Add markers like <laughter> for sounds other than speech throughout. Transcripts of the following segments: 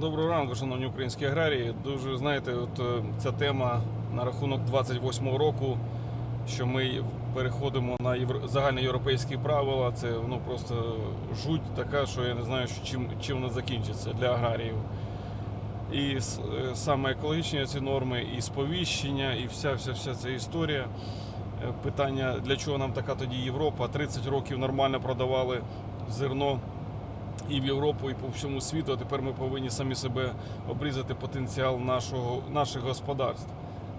Доброго ранку, шановні українські аграрії. Дуже знаєте, от е, ця тема на рахунок 28-го року, що ми переходимо на євро... загальноєвропейські правила. Це ну просто жуть така, що я не знаю, що чим, чим вона закінчиться для аграріїв. І е, саме екологічні ці норми, і сповіщення, і вся вся вся ця історія. Е, Питання, для чого нам така тоді Європа? 30 років нормально продавали зерно і в Європу, і по всьому світу. А тепер ми повинні самі себе обрізати потенціал нашого, наших господарств.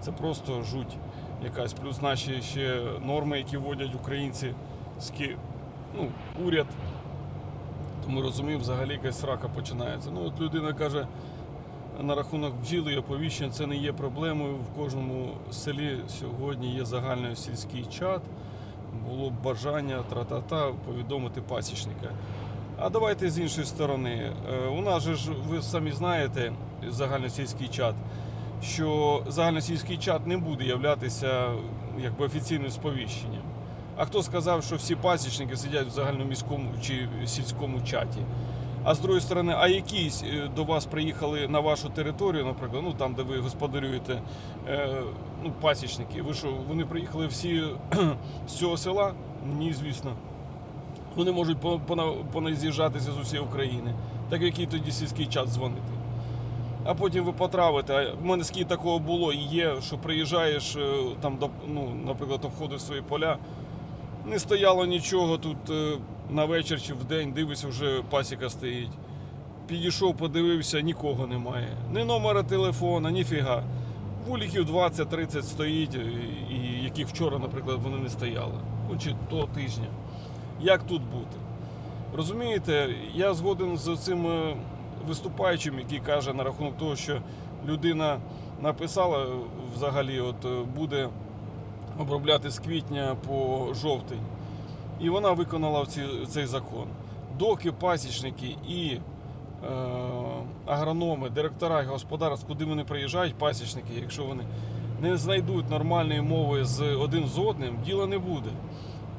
Це просто жуть якась. Плюс наші ще норми, які вводять українці, ски- ну, уряд. Тому розумію, взагалі якась срака починається. Ну, от людина каже, на рахунок бджіл і оповіщень це не є проблемою. В кожному селі сьогодні є загальний сільський чат. Було б бажання тра-та-та повідомити пасічника. А давайте з іншої сторони. Е, У нас же ж ви самі знаєте, загальносільський чат, що загальносільський чат не буде являтися якби офіційним сповіщенням. А хто сказав, що всі пасічники сидять в загальноміському чи сільському чаті? А з другої сторони, а якісь е, до вас приїхали на вашу територію, наприклад, ну там, де ви господарюєте, е, ну, пасічники, ви що, вони приїхали всі <clears throat> з цього села? Ні, звісно. Вони можуть поназ'їжджатися з усієї України. Так який тоді сільський час дзвонити. А потім ви потравите. А в мене скільки такого було і є, що приїжджаєш е, там, до, ну, наприклад, обходиш свої поля. Не стояло нічого тут е, на вечір чи в день, дивишся, вже пасіка стоїть. Підійшов, подивився, нікого немає. Ні номера телефона, ніфіга. Вуликів 20-30 стоїть, і яких вчора, наприклад, вони не стояли. Ну, чи того тижня. Як тут бути? Розумієте, я згоден з цим е, виступаючим, який каже на рахунок того, що людина написала е, взагалі, от е, буде обробляти з квітня по жовтень. І вона виконала цей закон. Доки пасічники і е, агрономи, директора господарств, куди вони приїжджають, пасічники, якщо вони не знайдуть нормальної мови з один з одним, діла не буде.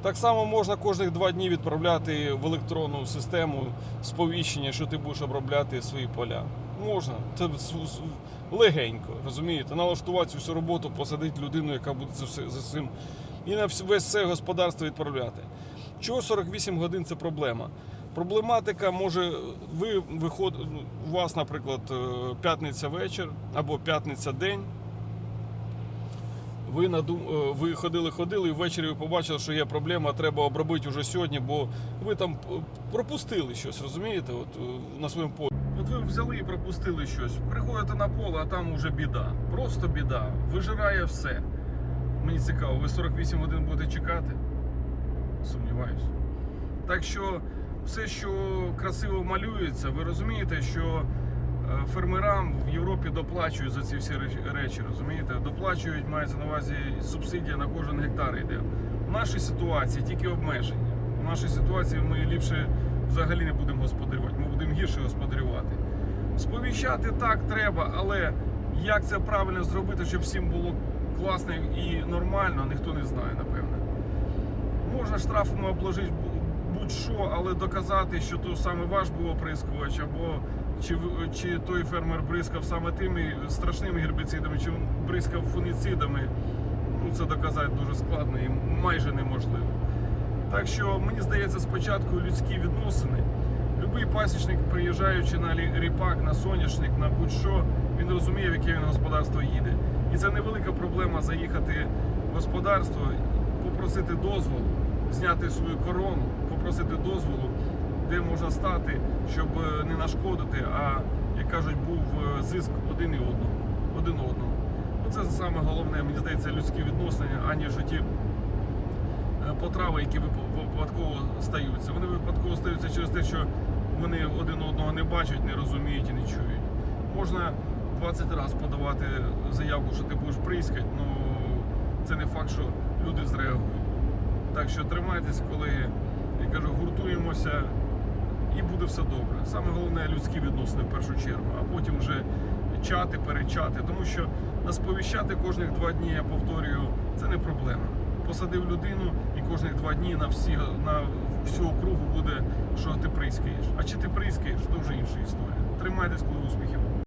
Так само можна кожних два дні відправляти в електронну систему сповіщення, що ти будеш обробляти свої поля. Можна. Це легенько, розумієте? Налаштувати цю всю роботу, посадити людину, яка буде все за цим. І на весь це господарство відправляти. Чого 48 годин це проблема? Проблематика може, ви виход, у вас, наприклад, е, п'ятниця вечір або п'ятниця день. Ви надум... е, ви ходили, ходили, і ввечері ви побачили, що є проблема, треба обробити вже сьогодні, бо ви там пропустили щось, розумієте? От е, на своєму полі. От ви взяли і пропустили щось. Приходите на поле, а там вже біда. Просто біда. Вижирає все. Мені цікаво, ви 48 годин будете чекати? Сумніваюсь. Так що все, що красиво малюється, ви розумієте, що е, фермерам в Європі доплачують за ці всі речі, розумієте? Доплачують, мається на увазі субсидія на кожен гектар йде. У нашій ситуації тільки обмеження. У нашій ситуації ми ліпше взагалі не будемо господарювати, ми будемо гірше господарювати. Сповіщати так треба, але як це правильно зробити, щоб всім було класно і нормально, ніхто не знає, напевне. Можна штрафами обложити будь-що, але доказати, що то саме ваш був оприскувач, або чи, чи той фермер бризкав саме тими страшними гербіцидами, чи бризкав фуніцидами, ну це доказати дуже складно і майже неможливо. Так що мені здається, спочатку людські відносини. Любий пасічник, приїжджаючи на ріпак, на соняшник, на будь-що, він розуміє, в яке він господарство їде. І це невелика проблема заїхати в господарство, попросити дозволу, зняти свою корону, попросити дозволу, де можна стати, щоб е, не нашкодити, а, як кажуть, був е, зиск один і одному, один одному. Оце саме головне, мені здається, людські відносини, аніж ті е, потрави, які випадково стаються. Вони випадково стаються через те, що вони один одного не бачать, не розуміють і не чують. Можна 20 разів подавати заявку, що ти будеш прискати, ну це не факт, що люди зреагують. Так що тримайтесь, колеги, я кажу, гуртуємося і буде все добре. Саме головне людські відносини в першу чергу, а потім вже чати, перечати. Тому що нас сповіщати кожних два дні, я повторюю, це не проблема. Посадив людину і кожних два дні на всі на всю округу буде, що ти прискаєш. А чи ти прискаєш, то вже інша історія. Тримайтесь, коли успіхів.